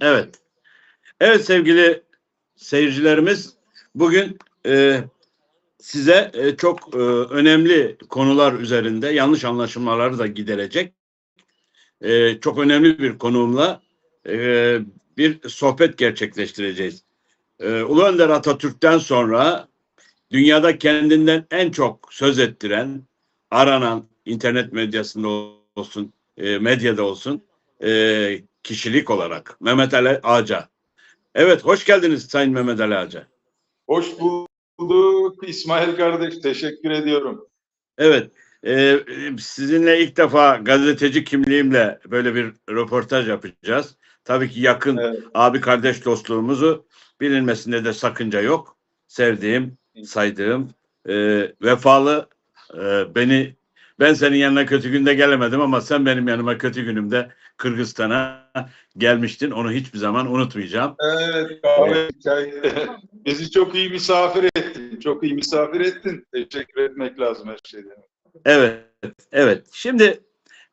Evet. Evet sevgili seyircilerimiz bugün e, size e, çok e, önemli konular üzerinde yanlış anlaşılmaları da giderecek e, çok önemli bir konuğumla e, bir sohbet gerçekleştireceğiz. E, Ulu Önder Atatürk'ten sonra dünyada kendinden en çok söz ettiren, aranan internet medyasında olsun, e, medyada olsun e, kişilik olarak Mehmet Ali Ağca. Evet, hoş geldiniz Sayın Mehmet Ali Ağca. Hoş bulduk İsmail kardeş. Teşekkür ediyorum. Evet, e, sizinle ilk defa gazeteci kimliğimle böyle bir röportaj yapacağız. Tabii ki yakın Evet. abi kardeş dostluğumuzu bilinmesinde de sakınca yok. Sevdiğim, saydığım, e, vefalı e, beni ben senin yanına kötü günde gelemedim ama sen benim yanıma kötü günümde Kırgızistan'a gelmiştin. Onu hiçbir zaman unutmayacağım. Evet, kahve, çay. Bizi çok iyi misafir ettin. Çok iyi misafir ettin. Teşekkür etmek lazım her şeyden. Evet, evet. Şimdi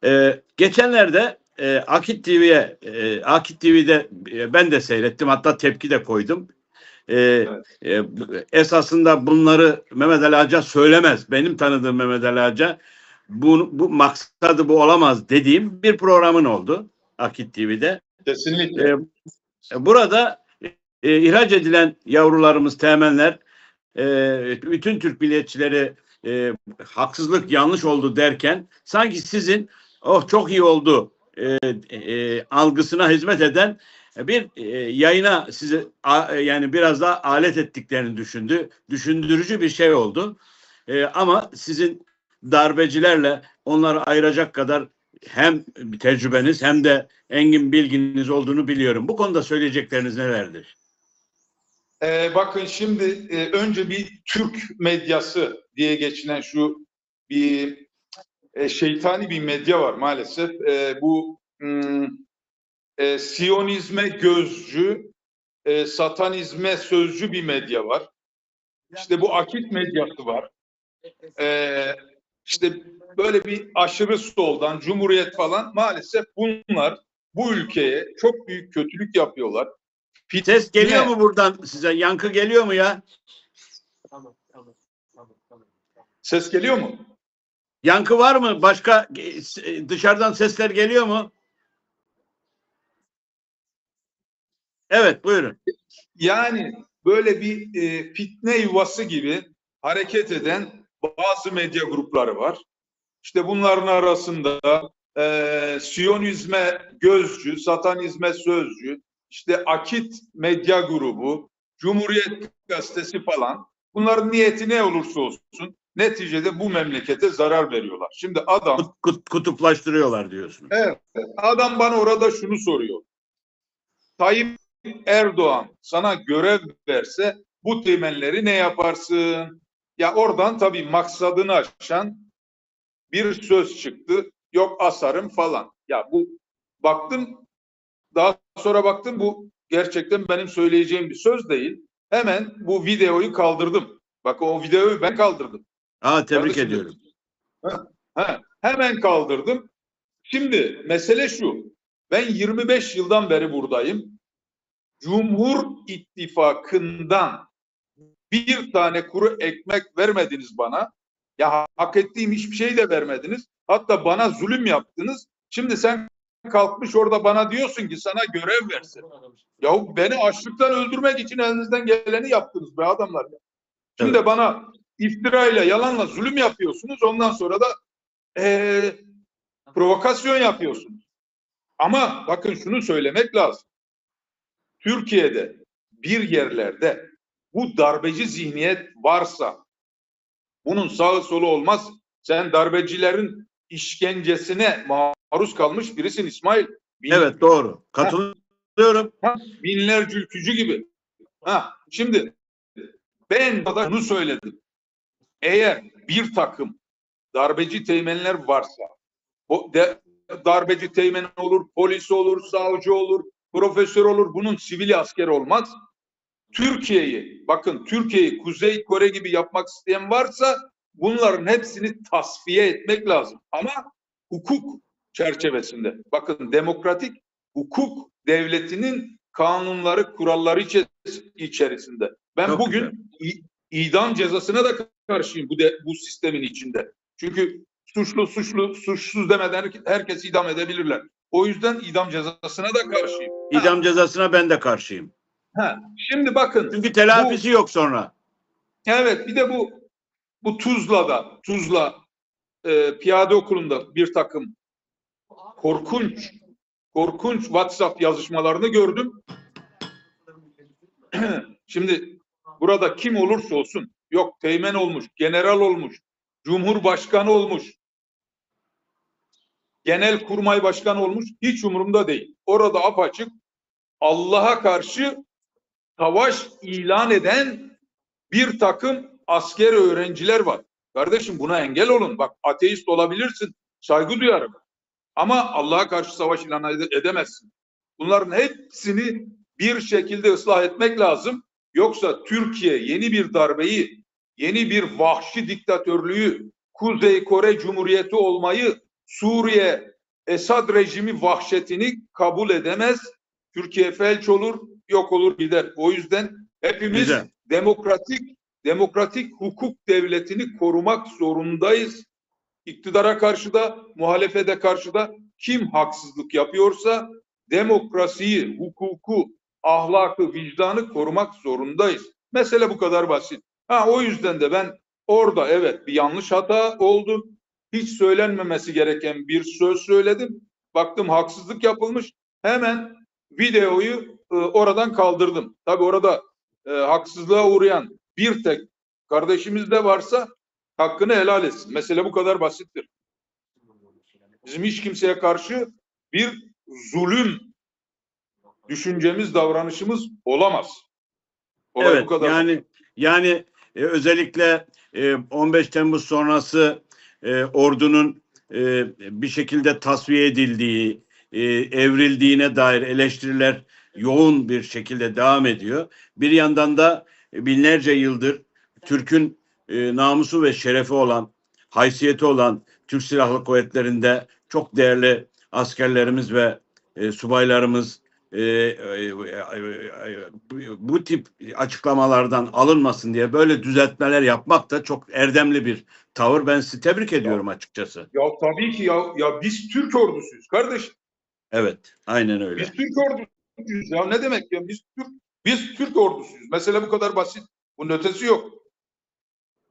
e, geçenlerde e, Akit TV'ye, e, Akit TV'de e, ben de seyrettim. Hatta tepki de koydum. E, e, esasında bunları Mehmet Ali Ağca söylemez. Benim tanıdığım Mehmet Ali Ağca bu, bu maksadı bu olamaz dediğim bir programın oldu Akit TV'de. Kesinlikle. E, burada e, ihraç edilen yavrularımız, teğmenler, e, bütün Türk milliyetçileri e, haksızlık yanlış oldu derken sanki sizin oh çok iyi oldu e, e, algısına hizmet eden bir e, yayına sizi a- yani biraz daha alet ettiklerini düşündü. Düşündürücü bir şey oldu. E, ama sizin darbecilerle onları ayıracak kadar hem tecrübeniz hem de engin bilginiz olduğunu biliyorum. Bu konuda söyleyecekleriniz nelerdir? Ee, bakın şimdi e, önce bir Türk medyası diye geçinen şu bir e, şeytani bir medya var maalesef. E, bu hmm, e, Siyonizme gözcü, e, satanizme sözcü bir medya var. İşte bu akit medyası var. E, işte böyle bir aşırı soldan, cumhuriyet falan maalesef bunlar bu ülkeye çok büyük kötülük yapıyorlar. Ses geliyor Fitne- mu buradan size? Yankı geliyor mu ya? Ses geliyor mu? Yankı var mı? Başka e, dışarıdan sesler geliyor mu? Evet buyurun. Yani böyle bir e, fitne yuvası gibi hareket eden bazı medya grupları var. İşte bunların arasında e, Siyonizme gözcü, satanizme sözcü, işte Akit medya grubu, Cumhuriyet gazetesi falan. Bunların niyeti ne olursa olsun neticede bu memlekete zarar veriyorlar. Şimdi adam Kut- kut- kutuplaştırıyorlar diyorsunuz. Evet. Adam bana orada şunu soruyor. Tayyip Erdoğan sana görev verse bu temelleri ne yaparsın? Ya oradan tabii maksadını aşan bir söz çıktı. Yok asarım falan. Ya bu baktım daha sonra baktım bu gerçekten benim söyleyeceğim bir söz değil. Hemen bu videoyu kaldırdım. Bak o videoyu ben kaldırdım. Aa, tebrik Kardeşim, ediyorum. Ha, hemen kaldırdım. Şimdi mesele şu. Ben 25 yıldan beri buradayım. Cumhur İttifakı'ndan bir tane kuru ekmek vermediniz bana. Ya hak ettiğim hiçbir şey de vermediniz. Hatta bana zulüm yaptınız. Şimdi sen kalkmış orada bana diyorsun ki sana görev versin. Yahu beni açlıktan öldürmek için elinizden geleni yaptınız be adamlar. Şimdi Evet. bana iftirayla, yalanla zulüm yapıyorsunuz. Ondan sonra da eee, provokasyon yapıyorsunuz. Ama bakın şunu söylemek lazım. Türkiye'de bir yerlerde bu darbeci zihniyet varsa bunun sağı solu olmaz. Sen darbecilerin işkencesine maruz kalmış birisin İsmail. Bin- Evet doğru. Katılıyorum. binlerce ülkücü gibi. Ha, şimdi ben da şunu söyledim. Eğer bir takım darbeci teğmenler varsa, o de, darbeci teğmen olur, polis olur, savcı olur, profesör olur, bunun sivili asker olmaz. Türkiye'yi, bakın Türkiye'yi Kuzey Kore gibi yapmak isteyen varsa bunların hepsini tasfiye etmek lazım. Ama hukuk çerçevesinde. Bakın demokratik hukuk devletinin kanunları, kuralları içe- içerisinde. Ben Çok bugün i- idam cezasına da karşıyım bu de, bu sistemin içinde. Çünkü suçlu suçlu suçsuz demeden herke- herkes idam edebilirler. O yüzden idam cezasına da karşıyım. Ha, İdam cezasına ben de karşıyım. ha. Şimdi bakın. Çünkü telafisi yok sonra. Evet bir de bu bu Tuzla'da Tuzla e, piyade okulunda bir takım korkunç korkunç WhatsApp yazışmalarını gördüm. Şimdi burada kim olursa olsun yok teğmen olmuş, general olmuş, cumhurbaşkanı olmuş, genel kurmay başkanı olmuş hiç umurumda değil. Orada apaçık Allah'a karşı savaş ilan eden bir takım asker öğrenciler var. Kardeşim buna engel olun. Bak ateist olabilirsin. Saygı duyarım. Ama Allah'a karşı savaş ilan ede- edemezsin. Bunların hepsini bir şekilde ıslah etmek lazım. Yoksa Türkiye yeni bir darbeyi, yeni bir vahşi diktatörlüğü, Kuzey Kore Cumhuriyeti olmayı, Suriye Esad rejimi vahşetini kabul edemez. Türkiye felç olur, yok olur gider. O yüzden hepimiz Güzel. demokratik demokratik hukuk devletini korumak zorundayız. İktidara karşı da, muhalefete karşı da kim haksızlık yapıyorsa demokrasiyi, hukuku, ahlakı, vicdanı korumak zorundayız. Mesele bu kadar basit. Ha o yüzden de ben orada evet bir yanlış hata oldu. Hiç söylenmemesi gereken bir söz söyledim. Baktım haksızlık yapılmış. Hemen videoyu e, oradan kaldırdım. Tabii orada e, haksızlığa uğrayan bir tek kardeşimiz de varsa hakkını helal etsin. Mesele bu kadar basittir. Bizim hiç kimseye karşı bir zulüm düşüncemiz, davranışımız olamaz. Olay evet bu kadar. yani yani e, özellikle e, 15 Temmuz sonrası e, ordunun e, bir şekilde tasfiye edildiği, e, evrildiğine dair eleştiriler yoğun bir şekilde devam ediyor. Bir yandan da binlerce yıldır Türk'ün e, namusu ve şerefi olan, haysiyeti olan Türk Silahlı Kuvvetleri'nde çok değerli askerlerimiz ve e, subaylarımız e, e, e, bu tip açıklamalardan alınmasın diye böyle düzeltmeler yapmak da çok erdemli bir tavır. Ben sizi tebrik ediyorum açıkçası. Ya tabii ki ya, ya biz Türk ordusuyuz kardeş. Evet, aynen öyle. Biz Türk ordusuyuz ya ne demek ya biz Türk biz Türk ordusuyuz. Mesele bu kadar basit. Bunun ötesi yok.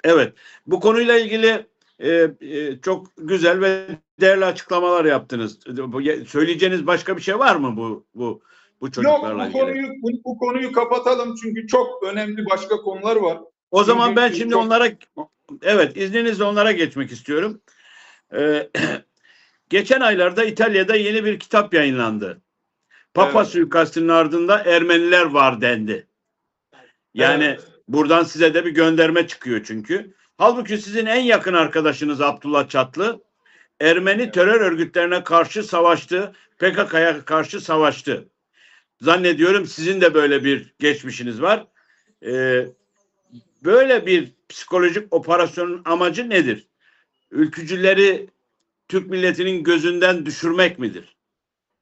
Evet, bu konuyla ilgili e, e, çok güzel ve değerli açıklamalar yaptınız. Söyleyeceğiniz başka bir şey var mı bu bu bu Yok çocuklarla bu ilgili? konuyu bu, bu konuyu kapatalım çünkü çok önemli başka konular var. O zaman Çünkü ben şimdi çok- onlara evet izninizle onlara geçmek istiyorum. Ee, geçen aylarda İtalya'da yeni bir kitap yayınlandı. Papa Evet. suikastının ardında Ermeniler var dendi. Yani Evet. buradan size de bir gönderme çıkıyor çünkü. Halbuki sizin en yakın arkadaşınız Abdullah Çatlı Ermeni terör örgütlerine karşı savaştı. PKK'ya karşı savaştı. Zannediyorum sizin de böyle bir geçmişiniz var. Ee, böyle bir psikolojik operasyonun amacı nedir? Ülkücüleri Türk milletinin gözünden düşürmek midir?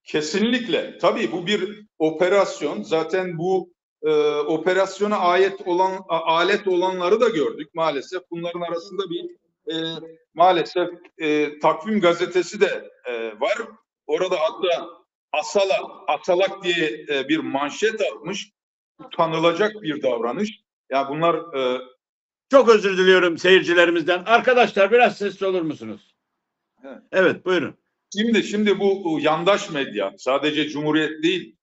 Kesinlikle. Tabii bu bir operasyon. Zaten bu e, operasyona ayet olan alet olanları da gördük maalesef. Bunların arasında bir e, maalesef e, takvim gazetesi de e, var. Orada hatta Asala, Asalak diye e, bir manşet atmış. Utanılacak bir davranış. Ya bunlar e, Çok özür diliyorum seyircilerimizden. Arkadaşlar biraz sessiz olur musunuz? Evet. Evet buyurun. Şimdi şimdi bu bu yandaş medya sadece Cumhuriyet değil,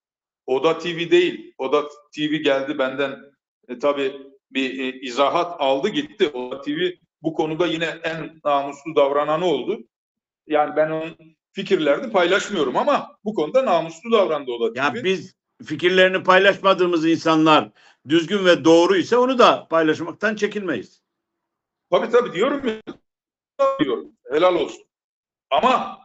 Oda TV değil. Oda TV geldi benden e, tabii bir e, izahat aldı gitti. Oda TV bu konuda yine en namuslu davrananı oldu. Yani ben onun fikirlerini paylaşmıyorum ama bu konuda namuslu davrandı Oda Ya biz fikirlerini paylaşmadığımız insanlar düzgün ve doğru ise onu da paylaşmaktan çekinmeyiz. Tabii tabii diyorum ya. Diyorum. Helal olsun. Ama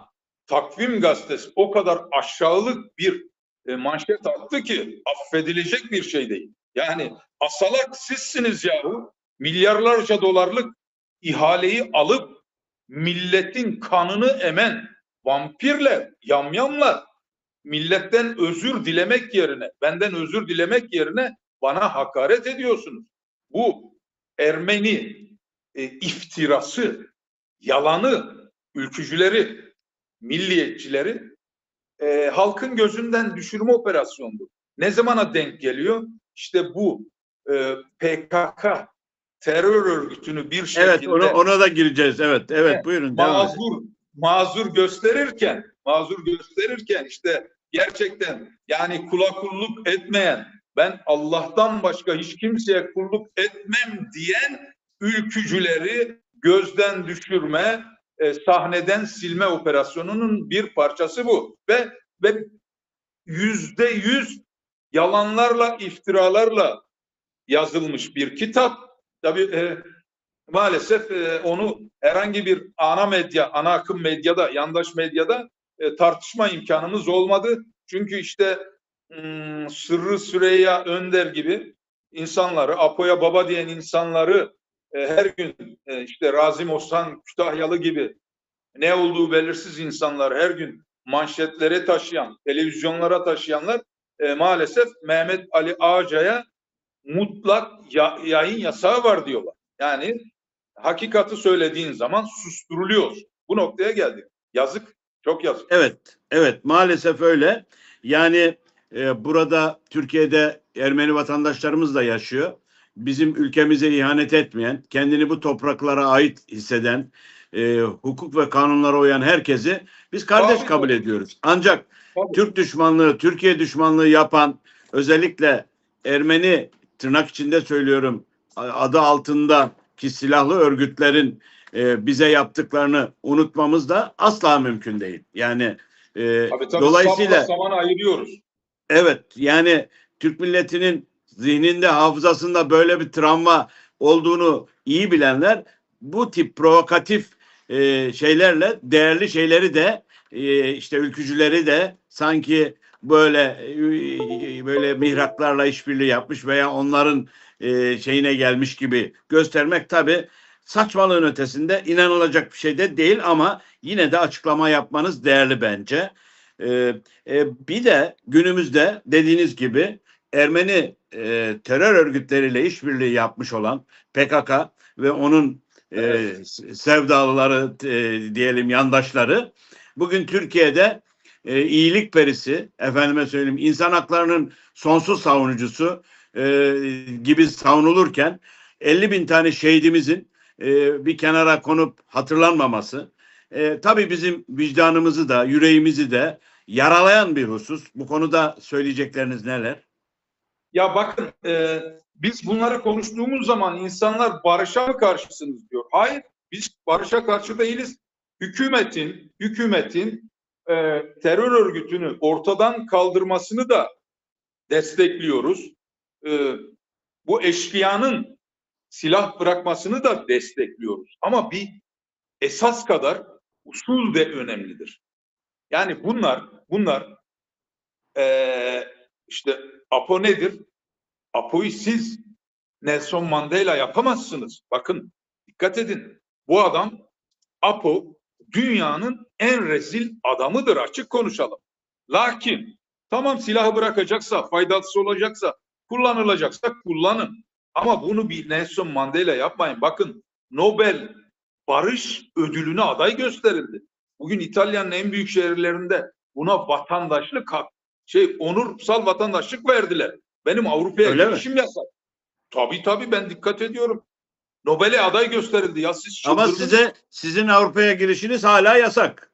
Takvim Gazetesi o kadar aşağılık bir e, manşet attı ki affedilecek bir şey değil. Yani asalak sizsiniz yahu. Milyarlarca dolarlık ihaleyi alıp milletin kanını emen vampirler, yamyamlar milletten özür dilemek yerine, benden özür dilemek yerine bana hakaret ediyorsunuz. Bu Ermeni e, iftirası, yalanı, ülkücüleri, milliyetçileri e, halkın gözünden düşürme operasyondu. Ne zamana denk geliyor? İşte bu e, PKK terör örgütünü bir şekilde Evet ona, ona da gireceğiz. Evet evet Evet, buyurun mazur mazur gösterirken mazur gösterirken işte gerçekten yani kula kulluk etmeyen ben Allah'tan başka hiç kimseye kulluk etmem diyen ülkücüleri gözden düşürme, e, sahneden silme operasyonunun bir parçası bu ve ve yüzde yüz yalanlarla, iftiralarla yazılmış bir kitap. Tabii e, maalesef e, onu herhangi bir ana medya, ana akım medyada, yandaş medyada e, tartışma imkanımız olmadı. Çünkü işte hmm, Sırrı Süreyya Önder gibi insanları, Apo'ya baba diyen insanları e, her gün işte Razim Osman Kütahyalı gibi ne olduğu belirsiz insanlar her gün manşetlere taşıyan, televizyonlara taşıyanlar e, maalesef Mehmet Ali Ağca'ya mutlak ya- yayın yasağı var diyorlar. Yani hakikati söylediğin zaman susturuluyor. Bu noktaya geldik. Yazık, çok yazık. Evet, evet maalesef öyle. Yani e, burada Türkiye'de Ermeni vatandaşlarımız da yaşıyor. Bizim ülkemize ihanet etmeyen, kendini bu topraklara ait hisseden, e, hukuk ve kanunlara uyan herkesi biz kardeş Tabii. kabul ediyoruz. Ancak Tabii. Türk düşmanlığı, Türkiye düşmanlığı yapan özellikle Ermeni tırnak içinde söylüyorum adı altında ki silahlı örgütlerin e, bize yaptıklarını unutmamız da asla mümkün değil. Yani e, Tabii, tabii, dolayısıyla saman ayırıyoruz. evet yani Türk milletinin zihninde hafızasında böyle bir travma olduğunu iyi bilenler bu tip provokatif e, şeylerle değerli şeyleri de e, işte ülkücüleri de sanki böyle e, böyle mihraklarla işbirliği yapmış veya onların e, şeyine gelmiş gibi göstermek tabi saçmalığın ötesinde inanılacak bir şey de değil ama yine de açıklama yapmanız değerli bence. E, e, bir de günümüzde dediğiniz gibi Ermeni e, terör örgütleriyle işbirliği yapmış olan PKK ve onun e, Evet. sevdalıları e, diyelim yandaşları bugün Türkiye'de e, iyilik perisi efendime söyleyeyim insan haklarının sonsuz savunucusu e, gibi savunulurken 50 bin tane şehidimizin e, bir kenara konup hatırlanmaması e, tabii bizim vicdanımızı da yüreğimizi de yaralayan bir husus. Bu konuda söyleyecekleriniz neler? Ya bakın e, biz bunları konuştuğumuz zaman insanlar barışa mı karşısınız diyor. Hayır biz barışa karşı değiliz. Hükümetin hükümetin e, terör örgütünü ortadan kaldırmasını da destekliyoruz. E, bu eşkıyanın silah bırakmasını da destekliyoruz. Ama bir esas kadar usul de önemlidir. Yani bunlar bunlar e, işte Apo nedir? Apo'yu siz Nelson Mandela yapamazsınız. Bakın dikkat edin. Bu adam Apo dünyanın en rezil adamıdır açık konuşalım. Lakin tamam silahı bırakacaksa, faydası olacaksa, kullanılacaksa kullanın. Ama bunu bir Nelson Mandela yapmayın. Bakın Nobel Barış Ödülü'ne aday gösterildi. Bugün İtalya'nın en büyük şehirlerinde buna vatandaşlık hak, şey onursal vatandaşlık verdiler. Benim Avrupa'ya girişim yasak. Tabii tabii ben dikkat ediyorum. Nobel'e aday gösterildi. Ya siz Ama çıldırdınız. size sizin Avrupa'ya girişiniz hala yasak.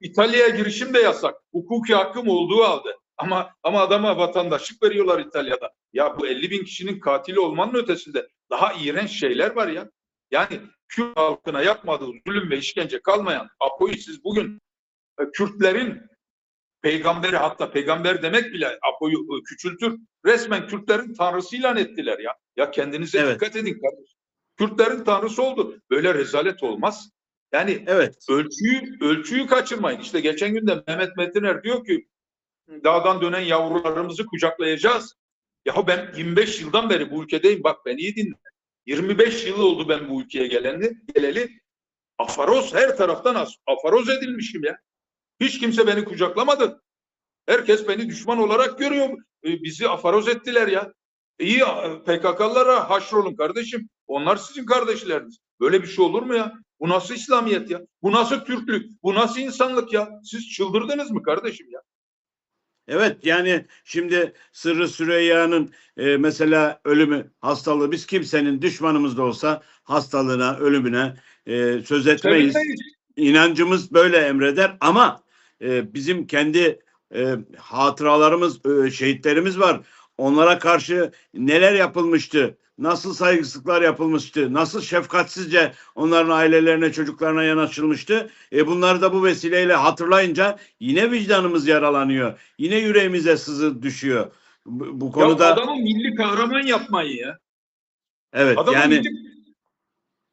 İtalya'ya girişim de yasak. Hukuki hakkım olduğu halde. Ama ama adama vatandaşlık veriyorlar İtalya'da. Ya bu 50 bin kişinin katili olmanın ötesinde daha iğrenç şeyler var ya. Yani Kürt halkına yapmadığı zulüm ve işkence kalmayan Apo'yu siz bugün e, Kürtlerin peygamberi hatta peygamber demek bile Apo'yu e, küçültür. Resmen Kürtlerin tanrısı ilan ettiler ya. Ya kendinize Evet. dikkat edin kardeşim. Kürtlerin tanrısı oldu. Böyle rezalet olmaz. Yani Evet. ölçüyü ölçüyü kaçırmayın. İşte geçen gün de Mehmet Metiner diyor ki dağdan dönen yavrularımızı kucaklayacağız. Ya ben 25 yıldan beri bu ülkedeyim. Bak beni iyi dinle. 25 yıl oldu ben bu ülkeye geleni, geleli. Afaroz her taraftan afaroz edilmişim ya. Hiç kimse beni kucaklamadı. Herkes beni düşman olarak görüyor. E, bizi afaroz ettiler ya. İyi PKK'lara haşrolun kardeşim. Onlar sizin kardeşleriniz. Böyle bir şey olur mu ya? Bu nasıl İslamiyet ya? Bu nasıl Türklük? Bu nasıl insanlık ya? Siz çıldırdınız mı kardeşim ya? Evet yani şimdi Sırrı Süreyya'nın e, mesela ölümü, hastalığı biz kimsenin düşmanımız da olsa hastalığına, ölümüne e, söz etmeyiz. İnancımız böyle emreder ama e, bizim kendi e, hatıralarımız, e, şehitlerimiz var. Onlara karşı neler yapılmıştı? Nasıl saygısızlıklar yapılmıştı? Nasıl şefkatsizce onların ailelerine, çocuklarına yanaşılmıştı? E bunları da bu vesileyle hatırlayınca yine vicdanımız yaralanıyor. Yine yüreğimize sızı düşüyor. Bu, bu Ya konuda adamı milli kahraman yapmayın ya. evet Adamı yani milli-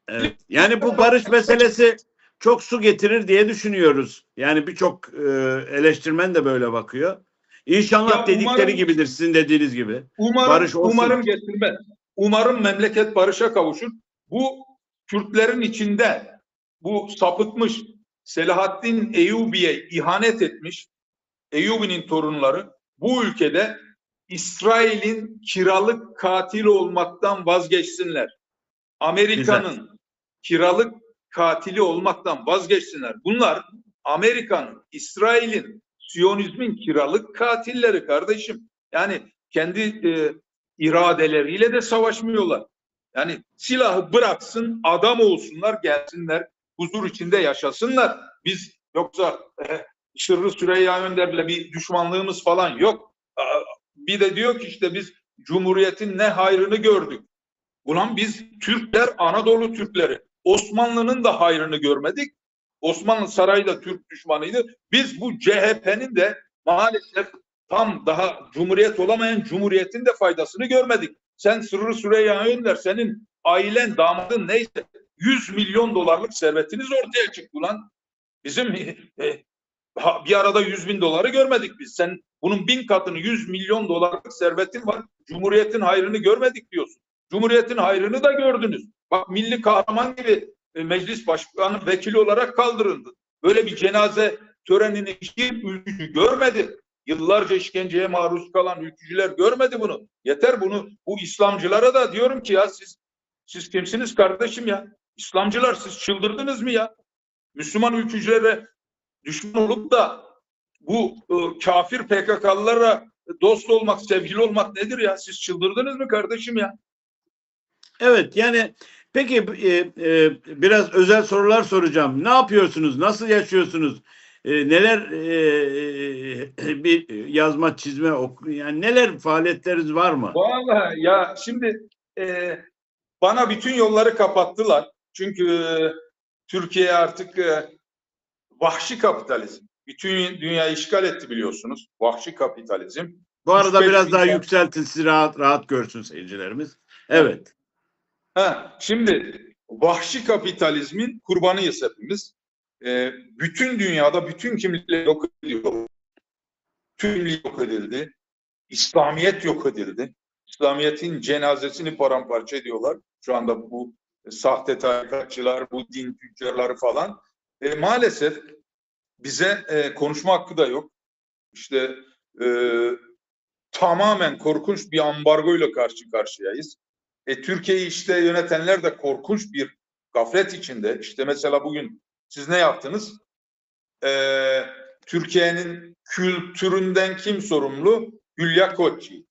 Evet. Yani bu barış meselesi çok su getirir diye düşünüyoruz. Yani birçok e, eleştirmen de böyle bakıyor. İnşallah Ya dedikleri umarım- gibidir sizin dediğiniz gibi. Umarım, Barış olsun. umarım getirmez. Umarım memleket barışa kavuşur. Bu Kürtlerin içinde bu sapıtmış Selahaddin Eyyubi'ye ihanet etmiş Eyyubi'nin torunları bu ülkede İsrail'in kiralık katili olmaktan vazgeçsinler. Amerika'nın kiralık katili olmaktan vazgeçsinler. Bunlar Amerika'nın, İsrail'in, Siyonizmin kiralık katilleri kardeşim. Yani kendi e, iradeleriyle de savaşmıyorlar. Yani silahı bıraksın, adam olsunlar, gelsinler, huzur içinde yaşasınlar. Biz yoksa e, Şırrı Süreyya Önder'le bir düşmanlığımız falan yok. Bir de diyor ki işte biz Cumhuriyet'in ne hayrını gördük. Ulan biz Türkler Anadolu Türkleri. Osmanlı'nın da hayrını görmedik. Osmanlı sarayı da Türk düşmanıydı. Biz bu CHP'nin de maalesef tam daha cumhuriyet olamayan cumhuriyetin de faydasını görmedik. Sen Sırrı Süreyya Önder senin ailen damadın neyse 100 milyon dolarlık servetiniz ortaya çıktı lan. Bizim e, ha- bir arada 100 bin doları görmedik biz. Sen bunun bin katını 100 milyon dolarlık servetin var. Cumhuriyetin hayrını görmedik diyorsun. Cumhuriyetin hayrını da gördünüz. Bak milli kahraman gibi e, meclis başkanı vekili olarak kaldırıldı. Böyle bir cenaze törenini hiçbir ülkücü görmedi. Yıllarca işkenceye maruz kalan ülkücüler görmedi bunu. Yeter bunu bu İslamcılara da diyorum ki ya siz siz kimsiniz kardeşim ya? İslamcılar siz çıldırdınız mı ya? Müslüman ülkücülere düşman olup da bu e, kafir PKK'lılara dost olmak, sevgili olmak nedir ya? Siz çıldırdınız mı kardeşim ya? Evet yani peki e, e, biraz özel sorular soracağım. Ne yapıyorsunuz? Nasıl yaşıyorsunuz? E, neler e, e, bir yazma, çizme, oku, yani neler faaliyetleriniz var mı? Vallahi ya şimdi e, bana bütün yolları kapattılar. Çünkü e, Türkiye artık e, vahşi kapitalizm. Bütün dünyayı işgal etti biliyorsunuz. Vahşi kapitalizm. Bu arada biraz daha yükseltin sizi rahat rahat görsün seyircilerimiz. Evet. Ha, şimdi vahşi kapitalizmin kurbanıyız hepimiz. Ee, bütün dünyada bütün kimlikleri yok ediyor. Tüm yok edildi. İslamiyet yok edildi. İslamiyet'in cenazesini paramparça ediyorlar. Şu anda bu sahte tarikatçılar, bu din tüccarları falan. E, maalesef bize e, konuşma hakkı da yok. İşte e, tamamen korkunç bir ambargoyla karşı karşıyayız. E, Türkiye'yi işte yönetenler de korkunç bir gaflet içinde. İşte mesela bugün siz ne yaptınız? E, Türkiye'nin kültüründen kim sorumlu? Hülya Koçyiğit.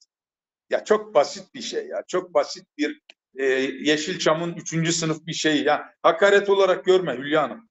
Ya çok basit bir şey ya. Çok basit bir e, Yeşilçam'ın üçüncü sınıf bir şey ya. Hakaret olarak görme Hülya Hanım.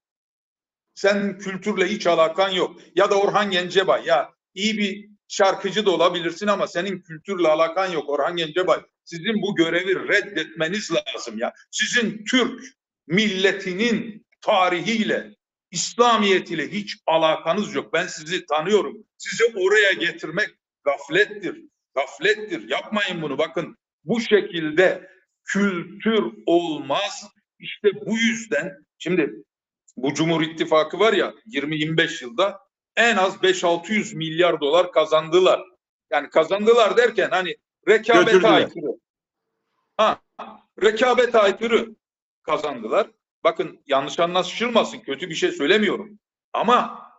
Sen kültürle hiç alakan yok. Ya da Orhan Gencebay ya iyi bir şarkıcı da olabilirsin ama senin kültürle alakan yok Orhan Gencebay. Sizin bu görevi reddetmeniz lazım ya. Sizin Türk milletinin tarihiyle, İslamiyetiyle hiç alakanız yok. Ben sizi tanıyorum. Sizi oraya getirmek gaflettir. Gaflettir. Yapmayın bunu. Bakın bu şekilde kültür olmaz. İşte bu yüzden şimdi bu Cumhur İttifakı var ya 20-25 yılda en az 5-600 milyar dolar kazandılar. Yani kazandılar derken hani rekabete Götürdüler. aykırı. Ha, rekabete aykırı kazandılar. Bakın yanlış anlaşılmasın kötü bir şey söylemiyorum. Ama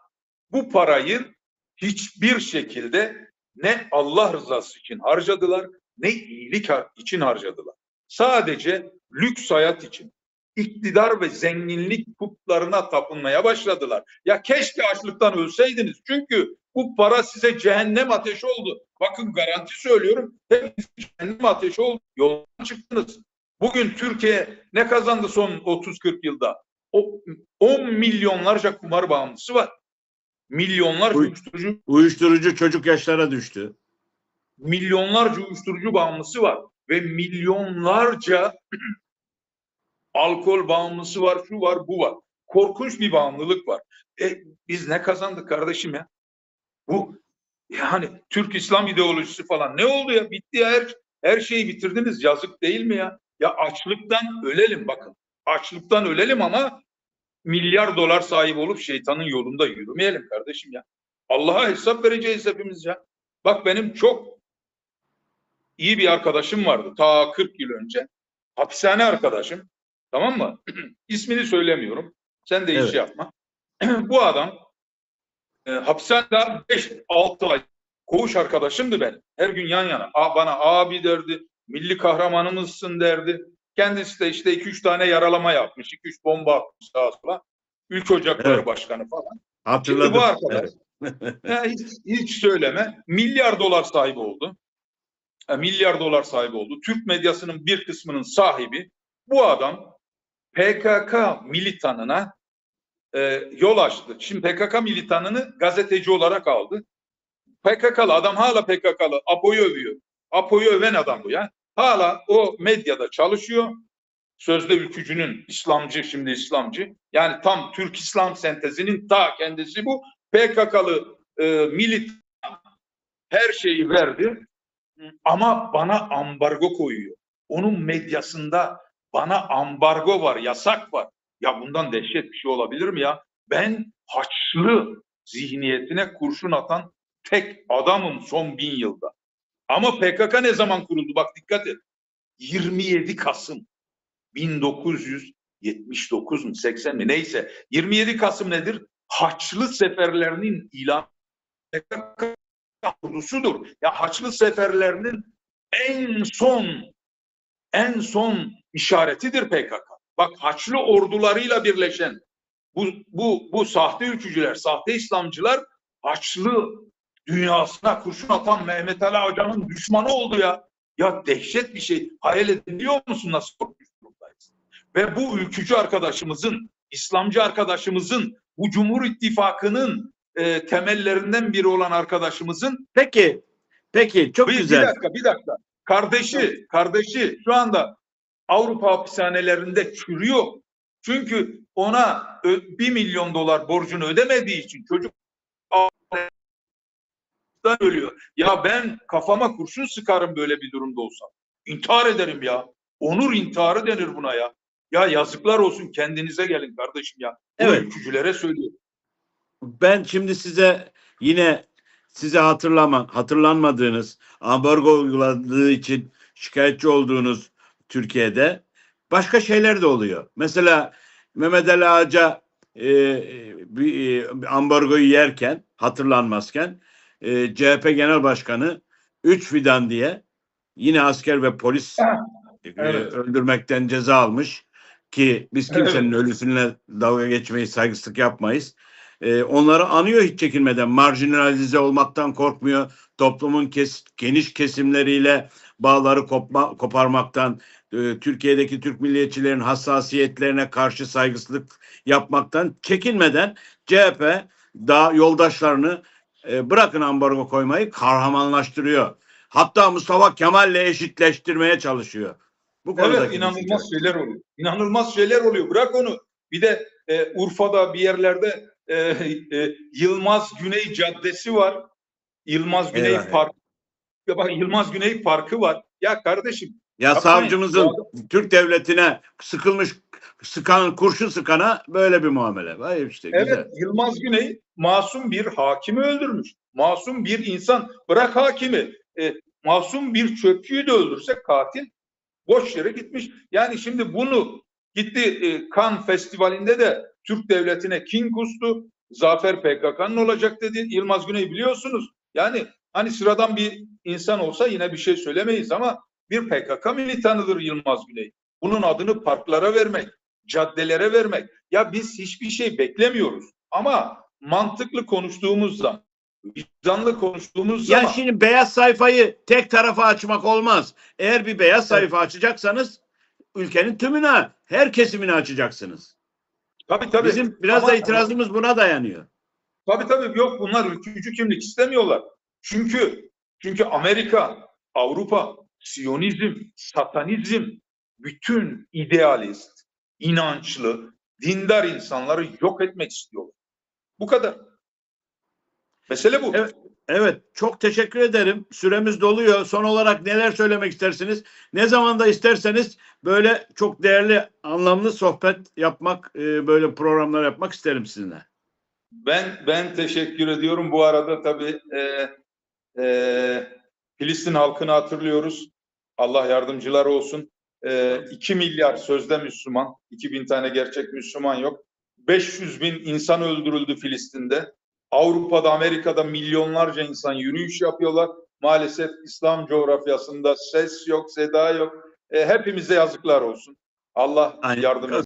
bu parayı hiçbir şekilde ne Allah rızası için harcadılar ne iyilik için harcadılar. Sadece lüks hayat için iktidar ve zenginlik putlarına tapınmaya başladılar. Ya keşke açlıktan ölseydiniz. Çünkü bu para size cehennem ateşi oldu. Bakın garanti söylüyorum. Hepiniz cehennem ateşi oldu. Yoldan çıktınız. Bugün Türkiye ne kazandı son 30-40 yılda? O 10 milyonlarca kumar bağımlısı var. Milyonlarca Uy- uyuşturucu, Uyuşturucu çocuk yaşlara düştü. milyonlarca uyuşturucu bağımlısı var ve milyonlarca alkol bağımlısı var, şu var, bu var. Korkunç bir bağımlılık var. E, biz ne kazandık kardeşim ya? Bu yani Türk İslam ideolojisi falan ne oldu ya? Bitti ya her, her şeyi bitirdiniz. Yazık değil mi ya? Ya açlıktan ölelim bakın. Açlıktan ölelim ama milyar dolar sahibi olup şeytanın yolunda yürümeyelim kardeşim ya. Allah'a hesap vereceğiz hepimiz ya. Bak benim çok iyi bir arkadaşım vardı ta 40 yıl önce. Hapishane arkadaşım. Tamam mı? İsmini söylemiyorum. Sen de Evet. iş yapma. Bu adam e, hapishanede 5-6 ay koğuş arkadaşımdı benim. Her gün yan yana. A, bana abi derdi, milli kahramanımızsın derdi. Kendisi de işte 2-3 tane yaralama yapmış, 2-3 bomba atmış sağa sola. Üç Ocakları Evet. Başkanı falan. Hatırladım. Şimdi bu arkadaş Evet. ya hiç, hiç söyleme. Milyar dolar sahibi oldu. Ha, milyar dolar sahibi oldu. Türk medyasının bir kısmının sahibi. Bu adam PKK militanına e, yol açtı. Şimdi PKK militanını gazeteci olarak aldı. PKK'lı adam hala PKK'lı. Apo'yu övüyor. Apo'yu öven adam bu ya. Hala o medyada çalışıyor. Sözde ülkücünün İslamcı şimdi İslamcı. Yani tam Türk İslam sentezinin ta kendisi bu. PKK'lı e, milit her şeyi verdi ama bana ambargo koyuyor. Onun medyasında bana ambargo var, yasak var. Ya bundan dehşet bir şey olabilir mi ya? Ben haçlı zihniyetine kurşun atan tek adamım son bin yılda. Ama PKK ne zaman kuruldu? Bak dikkat et. 27 Kasım 1979 mu 80 mi neyse 27 Kasım nedir? Haçlı seferlerinin ilan PKK ordusudur. Ya Haçlı seferlerinin en son en son işaretidir PKK. Bak Haçlı ordularıyla birleşen bu bu bu sahte ülkücüler, sahte İslamcılar Haçlı dünyasına kurşun atan Mehmet Ali Hoca'nın düşmanı oldu ya. Ya dehşet bir şey. Hayal edebiliyor musun nasıl korkmuş durumdayız? Ve bu ülkücü arkadaşımızın, İslamcı arkadaşımızın, bu Cumhur İttifakı'nın e, temellerinden biri olan arkadaşımızın Peki, peki çok bir, bir güzel. dakika bir dakika kardeşi kardeşi şu anda Avrupa hapishanelerinde çürüyor. Çünkü ona bir milyon dolar borcunu ödemediği için çocuk ölüyor. Ya ben kafama kurşun sıkarım böyle bir durumda olsam. İntihar ederim ya. Onur intiharı denir buna ya. Ya yazıklar olsun kendinize gelin kardeşim ya. Evet. ülkücülere söylüyorum. Ben şimdi size yine size hatırlama, hatırlanmadığınız ambargo uyguladığı için şikayetçi olduğunuz Türkiye'de başka şeyler de oluyor. Mesela Mehmet Ali Ağaca e, bir, e, ambargoyu yerken hatırlanmazken e, CHP Genel Başkanı 3 fidan diye yine asker ve polis e, evet. öldürmekten ceza almış ki biz kimsenin ölüsüne dalga geçmeyi saygısızlık yapmayız. Ee, onları anıyor hiç çekinmeden. Marjinalize olmaktan korkmuyor. Toplumun kes, geniş kesimleriyle bağları kopma, koparmaktan, e, Türkiye'deki Türk milliyetçilerin hassasiyetlerine karşı saygısızlık yapmaktan çekinmeden CHP daha yoldaşlarını e, bırakın ambargo koymayı kahramanlaştırıyor. Hatta Mustafa Kemal'le eşitleştirmeye çalışıyor. Bu Evet inanılmaz şeyler oluyor. İnanılmaz şeyler oluyor. Bırak onu. Bir de e, Urfa'da bir yerlerde e, e, Yılmaz Güney Caddesi var. Yılmaz Güney Evet. Park. Ya bak Yılmaz Güney Parkı var. Ya kardeşim Ya Yapmayın. savcımızın Türk devletine sıkılmış sıkan kurşun sıkana böyle bir muamele. Vay işte güzel. evet Yılmaz Güney masum bir hakimi öldürmüş. Masum bir insan. Bırak hakimi. E, masum bir çöpçüyü de öldürse katil. Boş yere gitmiş. Yani şimdi bunu gitti e, Cannes Festivali'nde de Türk devletine kin kustu. Zafer PKK'nın olacak dedi. Yılmaz Güney biliyorsunuz. Yani hani sıradan bir insan olsa yine bir şey söylemeyiz ama bir PKK militanıdır Yılmaz Güney. Bunun adını parklara vermek, caddelere vermek. Ya biz hiçbir şey beklemiyoruz. Ama mantıklı konuştuğumuz zaman, vicdanlı konuştuğumuz Ya zaman şimdi beyaz sayfayı tek tarafa açmak olmaz. Eğer bir beyaz sayfa açacaksanız ülkenin tümüne, her kesimine açacaksınız. Tabii tabii. Bizim biraz Ama- da itirazımız buna dayanıyor. Tabii tabii yok bunlar ülkücü kimlik istemiyorlar. Çünkü çünkü Amerika, Avrupa, Siyonizm, Satanizm bütün idealist, inançlı, dindar insanları yok etmek istiyorlar. Bu kadar. Mesele bu. Evet. Evet, çok teşekkür ederim. Süremiz doluyor. Son olarak neler söylemek istersiniz? Ne zaman da isterseniz böyle çok değerli, anlamlı sohbet yapmak, e, böyle programlar yapmak isterim sizinle. Ben ben teşekkür ediyorum. Bu arada tabii e, e, Filistin halkını hatırlıyoruz. Allah yardımcıları olsun. E, 2 milyar sözde Müslüman, 2000 tane gerçek Müslüman yok. 500 bin insan öldürüldü Filistin'de. Avrupa'da, Amerika'da milyonlarca insan yürüyüş yapıyorlar. Maalesef İslam coğrafyasında ses yok, seda yok. E, hepimize yazıklar olsun. Allah Aynen. yardım etsin.